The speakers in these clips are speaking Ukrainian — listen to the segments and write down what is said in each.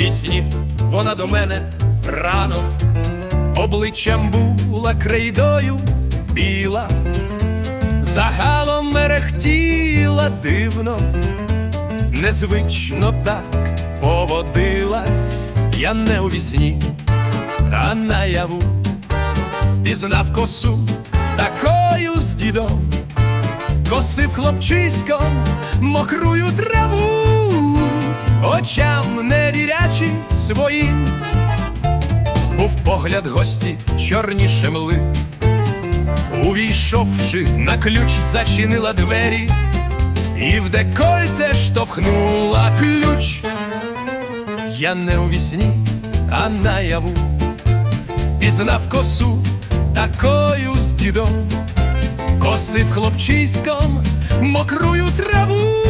підходила до мене рано, обличчям була крейдою біла, загалом мерехтіла дивно, незвично так поводилась, я не у вісні, а наяву. Впізнав косу такою з дідом, косив хлопчиськом мокрую траву, очам невірячі своїм, був погляд гості чорніше мли. Увійшовши на ключ, зачинила двері і в декольте штовхнула ключ. Я не у вісні, а наяву пізнав косу такою з дідом, косив хлопчиськом мокрую траву.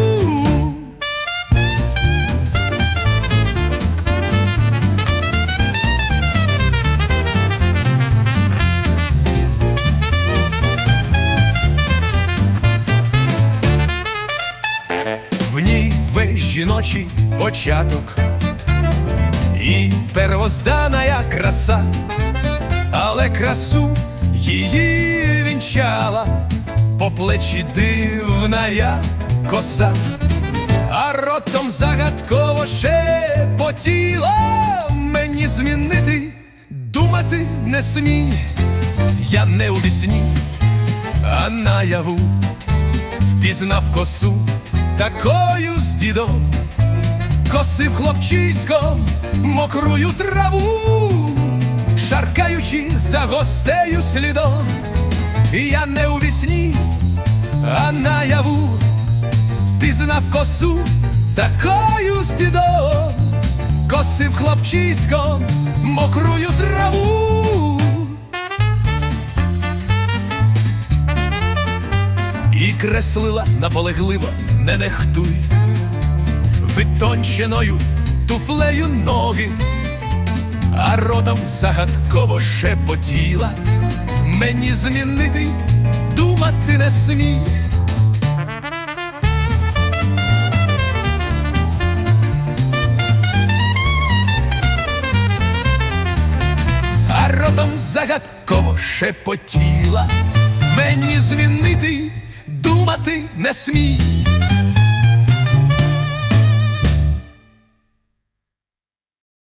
Весь жіночий початок. І первозданная краса, але красу її вінчала. По плечі дивная коса, а ротом загадково шепотіла мені змінити, думати не смій, я не у вісні, а наяву впізнав косу такою з дідом, косив хлопчиськом мокрую траву, шаркаючи за гостею слідом, я не у вісні, а наяву впізнав косу такою з дідом, косив хлопчиськом мокрую траву. І креслила наполегливо, не нехтуй, витонченою туфлею ноги, а родом загадково шепотіла, мені змінити, думати не смій. А родом загадково шепотіла, мені змінити, думати не смій.